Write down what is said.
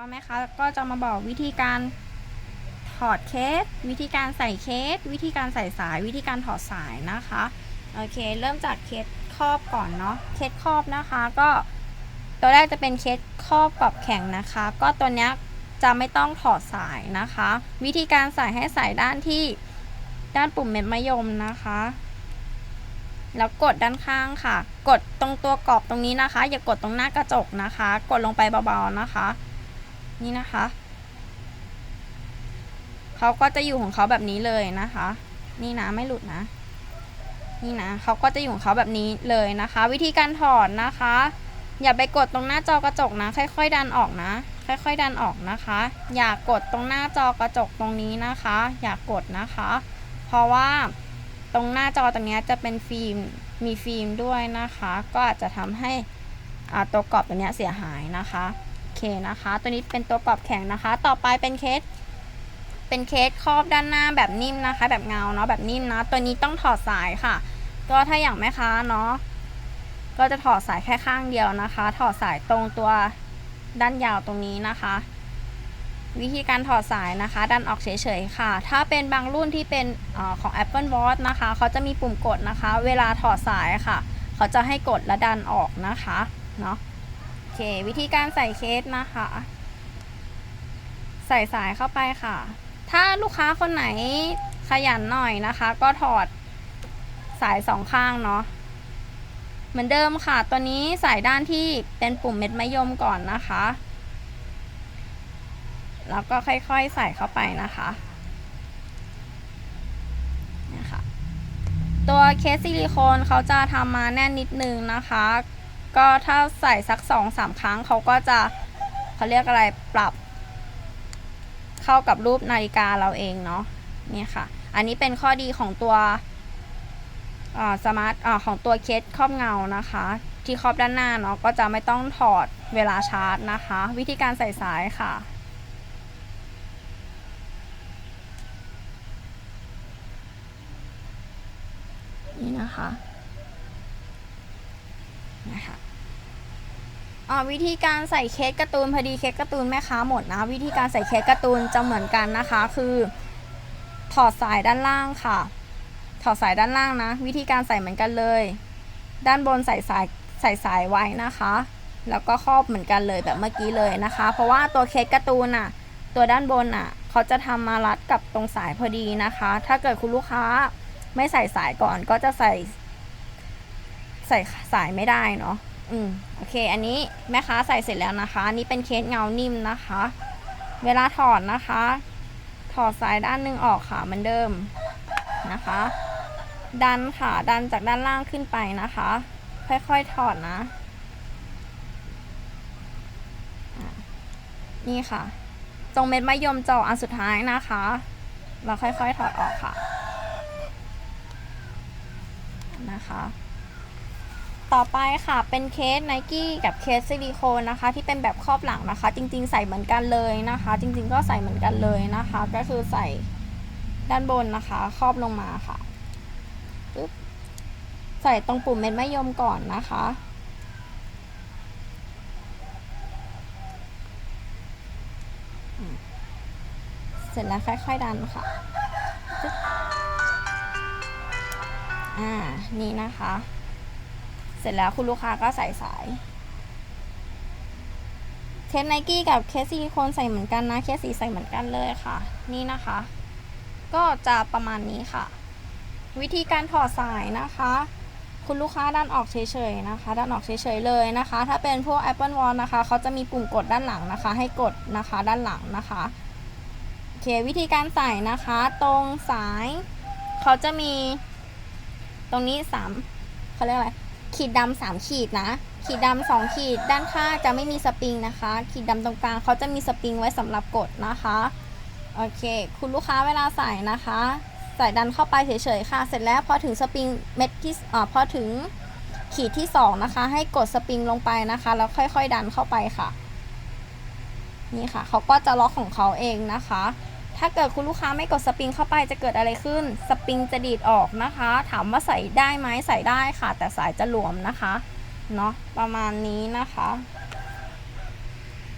ก็แม่ค้าก็จะมาบอกวิธีการถอดเคส วิธีการใส่เคส วิธีการใส่สาย วิธีการถอดสายนะคะโอเค เริ่มจากเคสครอบก่อนเนาะเคสครอบนะคะ ก็ตัวแรกจะเป็นเคสครอบกรอบแข็งนะคะ ก็ตัวเนี้ยจะไม่ต้องถอดสายนะคะ วิธีการใส่ให้ใส่ด้านที่ด้านปุ่มเม็ดมะยมนะคะแล้วกดด้านข้างค่ะ กดตรงตัวกรอบตรงนี้นะคะ อย่ากดตรงหน้ากระจกนะคะ กดลงไปเบาๆนะคะ นี่นะคะ เขาก็จะอยู่ของเขาแบบนี้เลยนะคะ นี่นะไม่หลุดนะ นี่นะเขาก็จะอยู่ของเขาแบบนี้เลยนะคะ วิธีการถอดนะคะ อย่าไปกดตรงหน้าจอกระจกนะ ค่อยๆดันออกนะ ค่อยๆดันออกนะคะ อย่ากดตรงหน้าจอกระจกตรงนี้นะคะ อย่ากดนะคะ เพราะว่าตรงหน้าจอตรงนี้จะเป็นฟิล์มมีฟิล์มด้วยนะคะ ก็อาจจะทำให้ตัวกรอบตัวนี้เสียหายนะคะ เคนะคะ ตัวนี้เป็นตัวกรอบแข็งนะคะ ต่อไปเป็นเคส เป็นเคสครอบด้านหน้าแบบนิ่มนะคะ แบบเงาเนาะแบบนิ่มนะ ตัวนี้ต้องถอดสายค่ะ ก็ถ้าอย่างแม่ค้าเนาะก็จะถอดสายแค่ข้างเดียวนะคะ ถอดสายตรงตัวด้านยาวตรงนี้นะคะ วิธีการถอดสายนะคะดันออกเฉยๆค่ะ ถ้าเป็นบางรุ่นที่เป็นอของ Apple Watch นะคะ เขาจะมีปุ่มกดนะคะ เวลาถอดสายค่ะ เขาจะให้กดและดันออกนะคะ เนาะ เค วิธีการใส่เคสนะคะ ใส่สายเข้าไปค่ะ ถ้าลูกค้าคนไหนขยันหน่อยนะคะ ก็ถอดสายสองข้างเนาะเหมือนเดิมค่ะ ตัวนี้ใส่ด้านที่เป็นปุ่มเม็ดมะยมก่อนนะคะ แล้วก็ค่อยๆใส่เข้าไปนะคะนี่ยค่ะตัวเคสซิลิโคนเขาจะทำมาแน่นนิดนึงนะคะ ก็ถ้าใส่สักสองสามครั้งเขาก็จะเขาเรียกอะไรปรับ เข้ากับรูปนาฬิกาเราเองเนาะเนี่ยค่ะ อันนี้เป็นข้อดีของตัวสมาร์ทของตัวเคสครอบเงานะคะ ที่ครอบด้านหน้าเนาะก็จะไม่ต้องถอดเวลาชาร์จนะคะ วิธีการใส่สายค่ะนี่นะคะนะคะ อ่าวิธีการใส่เคสการ์ตูนพอดีเคสการ์ตูนแม่ค้าหมดนะวิธีการใส่เคสการ์ตูนจะเหมือนกันนะคะ คือ ถอดสายด้านล่างค่ะ ถอดสายด้านล่างนะ วิธีการใส่เหมือนกันเลย ด้านบนใส่สายใส่สายไว้นะคะ แล้วก็ครอบเหมือนกันเลยแบบเมื่อกี้เลยนะคะ เพราะว่าตัวเคสการ์ตูนอะ ตัวด้านบนอะ เขาจะทำมารัดกับตรงสายพอดีนะคะ ถ้าเกิดคุณลูกค้าไม่ใส่สายก่อนก็จะใส่ ใส่สายไม่ได้เนาะ อืมโอเค อันนี้แม่ค้าใส่เสร็จแล้วนะคะอันนี้เป็นเคสเงานิ่มนะคะ เวลาถอดนะคะ ถอดสายด้านหนึ่งออกค่ะเหมือนเดิมนะคะ ดันค่ะ ดันจากด้านล่างขึ้นไปนะคะ ค่อยๆถอดนะนี่ค่ะ ตรงเม็ดมะยมจาะอันสุดท้ายนะคะ เราค่อยๆถอดออกค่ะ นะคะ ต่อไปค่ะเป็นเคสไนกี้กับเคสซิลิโคนนะคะ ที่เป็นแบบครอบหลังนะคะ จริง ๆ ใส่เหมือนกันเลยนะคะ จริง ๆ ก็ใส่เหมือนกันเลยนะคะ ก็คือใส่ด้านบนนะคะ ครอบลงมาค่ะปึ๊บใส่ตรงปุ่มเม็ดมะยมก่อนนะคะ เสร็จแล้วค่อยๆดันค่ะอ่านี่นะคะ เสร็จแล้วคุณลูกค้าก็ใส่สายเคสไนกี้กับเคสซิลิโคนใส่เหมือนกันนะเคสสีใส่เหมือนกันเลยค่ะ นี่นะคะ ก็จะประมาณนี้ค่ะ วิธีการถอดสายนะคะ คุณลูกค้าด้านออกเฉยๆนะคะ ด้านออกเฉยๆเลยนะคะ ถ้าเป็นพวก Apple Watch นะคะเขาจะมีปุ่มกดด้านหลังนะคะ ให้กดนะคะด้านหลังนะคะโอเควิธีการใส่นะคะ ตรงสายเขาจะมีตรงนี้สามเขาเรียกอะไร ขีดดำสามขีดนะ ขีดดำสองขีดด้านข้างจะไม่มีสปริงนะคะ ขีดดำตรงกลางเขาจะมีสปริงไว้สำหรับกดนะคะโอเค คุณลูกค้าเวลาใส่นะคะ ใส่ดันเข้าไปเฉยๆค่ะ เสร็จแล้วพอถึงสปริงเม็ดที่อ่าพอถึงขีดที่สองนะคะ ให้กดสปริงลงไปนะคะ แล้วค่อยๆดันเข้าไปค่ะ นี่ค่ะเขาก็จะล็อกของเขาเองนะคะ ถ้าเกิดคุณลูกค้าไม่กดสปริงเข้าไปจะเกิดอะไรขึ้น สปริงจะดีดออกนะคะ ถามว่าใส่ได้ไหมใส่ได้ค่ะ แต่สายจะหลวมนะคะ เนาะประมาณนี้นะคะ